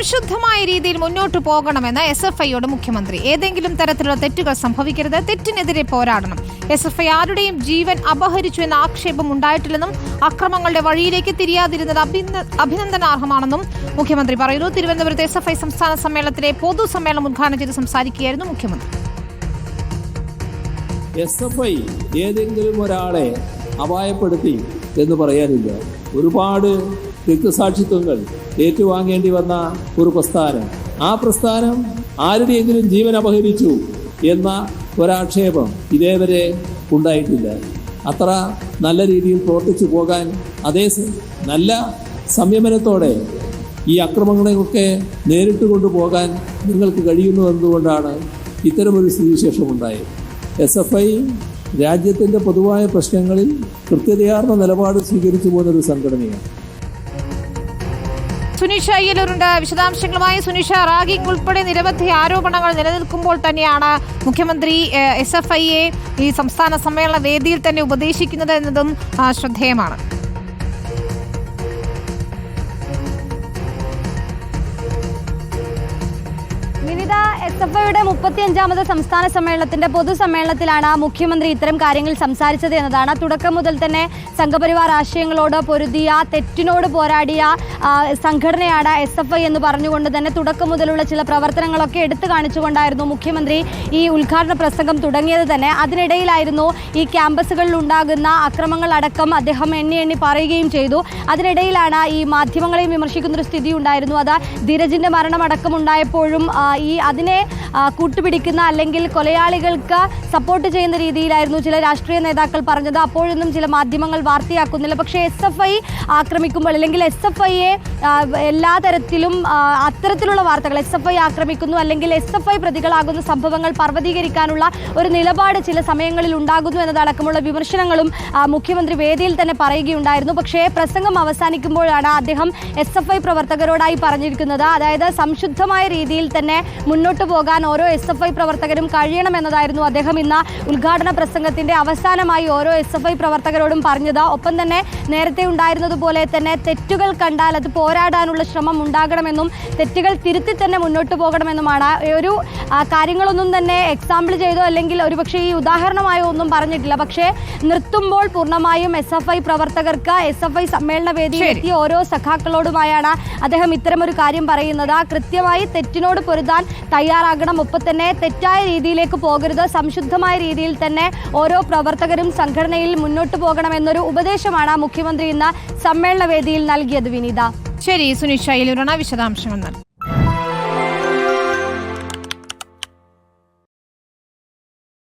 സംശുദ്ധമായ രീതിയിൽ മുന്നോട്ട് പോകണമെന്ന് എസ് എഫ് ഐയോട് മുഖ്യമന്ത്രി. ഏതെങ്കിലും തരത്തിലുള്ള തെറ്റുകൾ സംഭവിക്കരുത്. തെറ്റിനെതിരെ പോരാടണം. എസ് എഫ് ഐ ആരുടെയും ജീവൻ അപഹരിച്ചു എന്ന ആക്ഷേപം ഉണ്ടായിട്ടില്ലെന്നും അക്രമങ്ങളുടെ വഴിയിലേക്ക് തിരിയാതിരുന്നത് അഭിനന്ദനാർഹമാണെന്നും മുഖ്യമന്ത്രി പറയുന്നു. തിരുവനന്തപുരത്ത് എസ് എഫ് ഐ സംസ്ഥാന സമ്മേളനത്തിലെ പൊതുസമ്മേളനം ഉദ്ഘാടനം ചെയ്ത് സംസാരിക്കുകയായിരുന്നു മുഖ്യമന്ത്രി. എസ് എഫ് ഐ ഏതെങ്കിലും ഒരാളെ അപായപ്പെടുത്തി എന്ന് പറയാനില്ല. ഒരുപാട് രക്തസാക്ഷിത്വങ്ങൾ ഏറ്റുവാങ്ങേണ്ടി വന്ന ഒരു പ്രസ്ഥാനം. ആ പ്രസ്ഥാനം ആരുടെയെങ്കിലും ജീവൻ അപഹരിച്ചു എന്ന ഒരാക്ഷേപം ഇതേവരെ ഉണ്ടായിട്ടില്ല. അത്ര നല്ല രീതിയിൽ പ്രവർത്തിച്ചു പോകാൻ അതേ നല്ല സംയമനത്തോടെ ഈ അക്രമങ്ങളെയൊക്കെ നേരിട്ട് കൊണ്ടുപോകാൻ നിങ്ങൾക്ക് കഴിയുന്നു എന്നതുകൊണ്ടാണ് ഇത്തരമൊരു സ്ഥിതിവിശേഷം ഉണ്ടായത് എസ് എഫ് ഐ രാജ്യത്തിന്റെ പൊതുവായ പ്രശ്നങ്ങളിൽ കൃത്യതയാർന്ന നിലപാട് സ്വീകരിച്ചു പോകുന്നൊരു സംഘടനയാണ്. സുനിഷ അയ്യലൂരുണ്ട് വിശദാംശങ്ങളുമായി സുനീഷ റാഗിംഗ് ഉൾപ്പെടെ നിരവധി ആരോപണങ്ങൾ നിലനിൽക്കുമ്പോൾ തന്നെയാണ് മുഖ്യമന്ത്രി എസ് എഫ് ഐയെ ഈ സംസ്ഥാന സമ്മേളന വേദിയിൽ തന്നെ ഉപദേശിക്കുന്നത് എന്നതും ശ്രദ്ധേയമാണ്. എസ് എഫ് ഐയുടെ മുപ്പത്തിയഞ്ചാമത് സംസ്ഥാന സമ്മേളനത്തിന്റെ പൊതുസമ്മേളനത്തിലാണ് മുഖ്യമന്ത്രി ഇത്തരം കാര്യങ്ങൾ സംസാരിച്ചത് എന്നതാണ്. തുടക്കം മുതൽ തന്നെ സംഘപരിവാർ ആശയങ്ങളോട് പൊരുതിയ തെറ്റിനോട് പോരാടിയ സംഘടനയാണ് എസ് എഫ് ഐ എന്ന് പറഞ്ഞുകൊണ്ട് തന്നെ തുടക്കം മുതലുള്ള ചില പ്രവർത്തനങ്ങളൊക്കെ എടുത്തു കാണിച്ചുകൊണ്ടായിരുന്നു മുഖ്യമന്ത്രി ഈ ഉദ്ഘാടന പ്രസംഗം തുടങ്ങിയത് തന്നെ. അതിനിടയിലായിരുന്നു ഈ ക്യാമ്പസുകളിൽ ഉണ്ടാകുന്ന അക്രമങ്ങളടക്കം അദ്ദേഹം എണ്ണി എണ്ണി പറയുകയും ചെയ്തു. അതിനിടയിലാണ് ഈ മാധ്യമങ്ങളെയും വിമർശിക്കുന്ന ഒരു സ്ഥിതി ഉണ്ടായിരുന്നു. അത് ധീരജിന്റെ മരണമടക്കം ഉണ്ടായപ്പോഴും ഈ അതിനെ കൂട്ടുപിടിക്കുന്ന അല്ലെങ്കിൽ കൊലയാളികൾക്ക് സപ്പോർട്ട് ചെയ്യുന്ന രീതിയിലായിരുന്നു ചില രാഷ്ട്രീയ നേതാക്കൾ പറഞ്ഞത്. അപ്പോഴൊന്നും ചില മാധ്യമങ്ങൾ വാർത്തയാക്കുന്നില്ല. പക്ഷേ എസ് ആക്രമിക്കുമ്പോൾ അല്ലെങ്കിൽ എസ് എഫ് ഐയെ എല്ലാ തരത്തിലും അത്തരത്തിലുള്ള വാർത്തകൾ എസ് എഫ് ഐ ആക്രമിക്കുന്നു അല്ലെങ്കിൽ എസ് എഫ് ഐ പ്രതികളാകുന്ന സംഭവങ്ങൾ പർവതീകരിക്കാനുള്ള ഒരു നിലപാട് ചില സമയങ്ങളിൽ ഉണ്ടാകുന്നു എന്നതടക്കമുള്ള വിമർശനങ്ങളും മുഖ്യമന്ത്രി വേദിയിൽ തന്നെ പറയുകയുണ്ടായിരുന്നു. പക്ഷേ പ്രസംഗം അവസാനിക്കുമ്പോഴാണ് അദ്ദേഹം എസ് എഫ് ഐ പ്രവർത്തകരോടായി പറഞ്ഞിരിക്കുന്നത്. അതായത് സംശുദ്ധമായ രീതിയിൽ തന്നെ മുന്നോട്ട് പോകാൻ ഓരോ എസ് എഫ് ഐ പ്രവർത്തകരും കഴിയണമെന്നതായിരുന്നു അദ്ദേഹം ഇന്ന് ഉദ്ഘാടന പ്രസംഗത്തിന്റെ അവസാനമായി ഓരോ എസ് എഫ് ഐ പ്രവർത്തകരോടും പറഞ്ഞത്. ഒപ്പം തന്നെ നേരത്തെ ഉണ്ടായിരുന്നതുപോലെ തന്നെ തെറ്റുകൾ കണ്ടാൽ അത് പോരാടാനുള്ള ശ്രമം ഉണ്ടാകണമെന്നും തെറ്റുകൾ തിരുത്തി തന്നെ മുന്നോട്ട് പോകണമെന്നുമാണ്. ഒരു കാര്യങ്ങളൊന്നും തന്നെ എക്സാമ്പിൾ ചെയ്തോ അല്ലെങ്കിൽ ഒരുപക്ഷെ ഈ ഉദാഹരണമായോ ഒന്നും പറഞ്ഞിട്ടില്ല. പക്ഷേ നിർത്തുമ്പോൾ പൂർണമായും എസ് എഫ് ഐ പ്രവർത്തകർക്ക് എസ് എഫ് ഐ സമ്മേളന വേദിയിൽ എത്തിയ ഓരോ സഖാക്കളോടുമായാണ് അദ്ദേഹം ഇത്തരമൊരു കാര്യം പറയുന്നത്. കൃത്യമായി തെറ്റിനോട് പൊരുതാൻ തയ്യാറാകണം. ഒപ്പം തന്നെ തെറ്റായ രീതിയിലേക്ക് പോകരുത്. സംശുദ്ധമായ രീതിയിൽ തന്നെ ഓരോ പ്രവർത്തകരും സംഘടനയിൽ മുന്നോട്ട് പോകണമെന്നൊരു ഉപദേശമാണ് മുഖ്യമന്ത്രി ഇന്ന് സമ്മേളന വേദിയിൽ നൽകിയത് വിനീത. ശരി സുനിഷ അയ്യലൂരാണ് വിശദാംശങ്ങൾ നൽകി